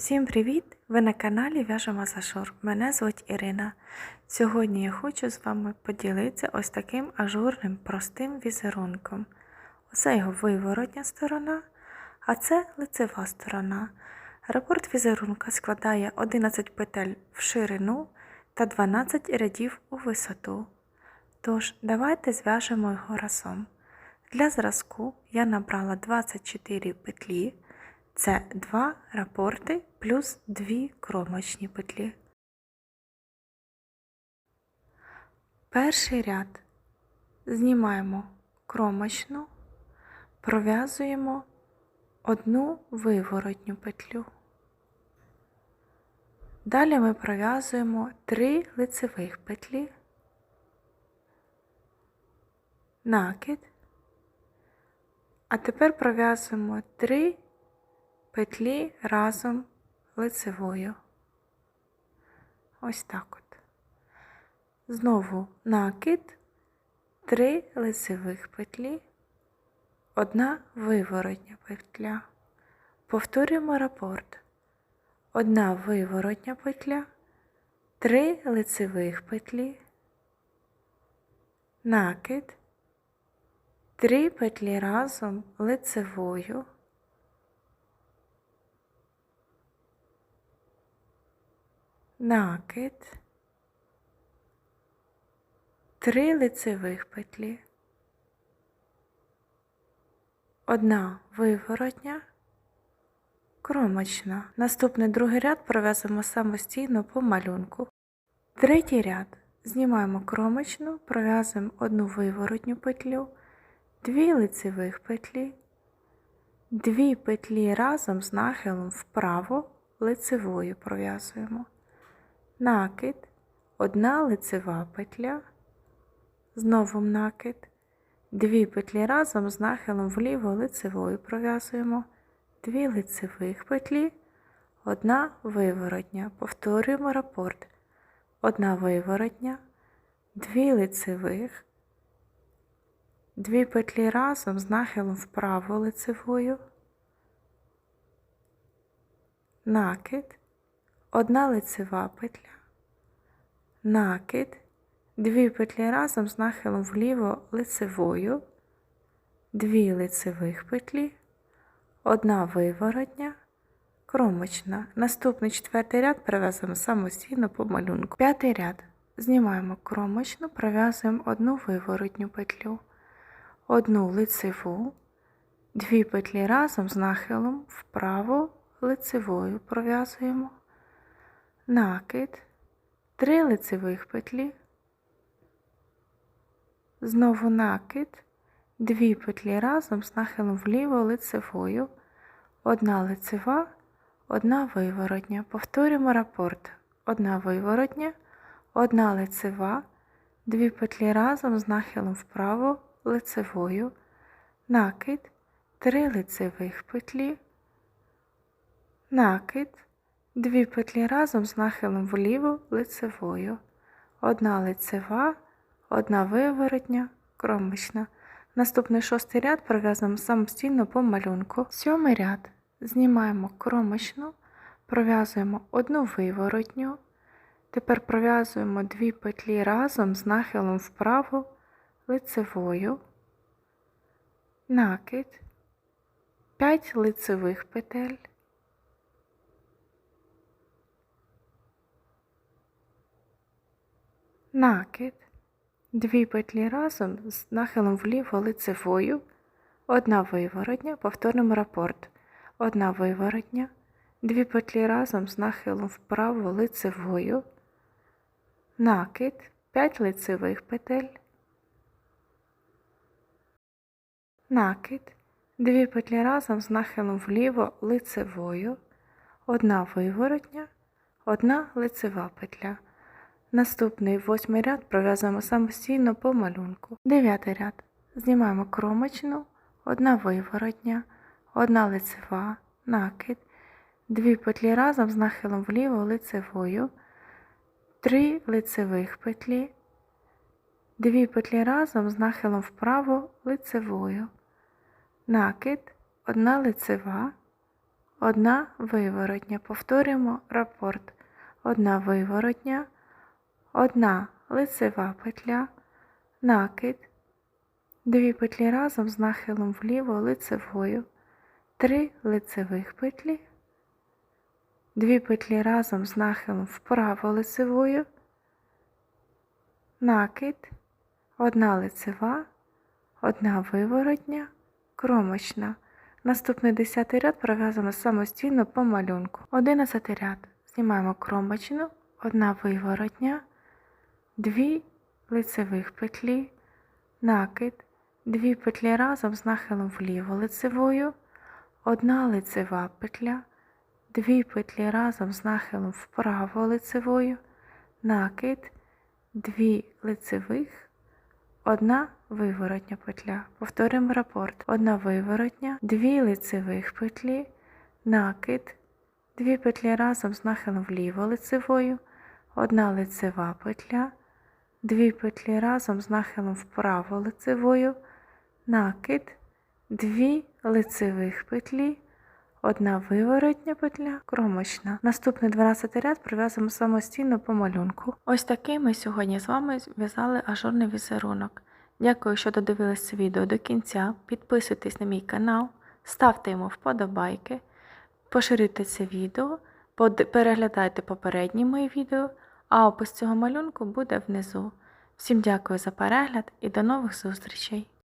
Всім привіт! Ви на каналі В'яжемо Зашур. Мене звуть Ірина. Сьогодні я хочу з вами поділитися ось таким ажурним простим візерунком. Оце його виворотня сторона, а це лицева сторона. Рапорт візерунка складає 11 петель в ширину та 12 рядів у висоту. Тож, давайте зв'яжемо його разом. Для зразку я набрала 24 петлі. Це два рапорти плюс дві кромочні петлі. Перший ряд знімаємо кромочну, пров'язуємо одну виворотню петлю. Далі ми пров'язуємо три лицевих петлі, накид, а тепер пров'язуємо три петлі разом лицевою. Ось так от. Знову накид, три лицевих петлі, одна виворотня петля. Повторюємо рапорт. Одна виворотня петля, три лицевих петлі, накид, три петлі разом лицевою. Накид, три лицевих петлі, одна виворотня, кромочна. Наступний другий ряд пров'язуємо самостійно по малюнку. Третій ряд знімаємо кромочну, пров'язуємо одну виворотню петлю, дві лицевих петлі, дві петлі разом з нахилом вправо лицевою пров'язуємо накид, одна лицева петля, знову накид, дві петлі разом з нахилом вліво лицевою пров'язуємо, дві лицевих петлі, одна виворотня. Повторюємо рапорт. Одна виворотня, дві лицевих, дві петлі разом з нахилом вправо лицевою, накид, одна лицева петля, накид, дві петлі разом з нахилом вліво лицевою, дві лицевих петлі, одна виворотня, кромочна. Наступний четвертий ряд прив'язуємо самостійно по малюнку. П'ятий ряд. Знімаємо кромочну, пров'язуємо одну виворотню петлю, одну лицеву, дві петлі разом з нахилом вправо лицевою пров'язуємо накид, три лицевих петлі, знову накид, дві петлі разом з нахилом вліво лицевою, одна лицева, одна виворотня. Повторюємо рапорт. Одна виворотня, одна лицева, дві петлі разом з нахилом вправо лицевою, накид, три лицевих петлі, накид, Дві петлі разом з нахилом вліво лицевою. Одна лицева, одна виворотня, кромочна. Наступний шостий ряд пров'язуємо самостійно по малюнку. Сьомий ряд знімаємо кромочну, пров'язуємо одну виворотню. Тепер пров'язуємо дві петлі разом з нахилом вправо лицевою, накид, 5 лицевих петель. Накид, дві петлі разом з нахилом вліво лицевою, одна виворотня, повторним рапорт, одна виворотня, дві петлі разом з нахилом вправо лицевою, накид, 5 лицевих петель, накид, дві петлі разом з нахилом вліво лицевою, одна виворотня, одна лицева петля. Наступний восьмий ряд пров'язуємо самостійно по малюнку. Дев'ятий ряд. Знімаємо кромочну, одна виворотня, одна лицева, накид, дві петлі разом з нахилом вліво лицевою, три лицевих петлі, дві петлі разом з нахилом вправо лицевою, накид, одна лицева, одна виворотня. Повторюємо рапорт. Одна виворотня, одна лицева петля, накид, дві петлі разом з нахилом вліво лицевою, три лицевих петлі, дві петлі разом з нахилом вправо лицевою, накид, одна лицева, одна виворотня, кромочна. Наступний десятий ряд пров'язано самостійно по малюнку. Одинадцятий ряд. Знімаємо кромочну, одна виворотня, дві лицевих петлі, накид, дві петлі разом з нахилом вліво лицевою, одна лицева петля, дві петлі разом з нахилом вправо лицевою, накид, дві лицевих, одна виворотня петля. Повторюємо рапорт. Одна виворотня, дві лицевих петлі, накид, дві петлі разом з нахилом вліво лицевою, одна лицева петля, дві петлі разом з нахилом вправо лицевою, накид, дві лицевих петлі, одна виворотня петля, кромочна. Наступний 12 ряд пров'язуємо самостійно по малюнку. Ось такий ми сьогодні з вами зв'язали ажурний візерунок. Дякую, що додивились це відео до кінця. Підписуйтесь на мій канал, ставте йому вподобайки, поширюйте це відео, переглядайте попередні мої відео, а опис цього малюнку буде внизу. Всім дякую за перегляд і до нових зустрічей!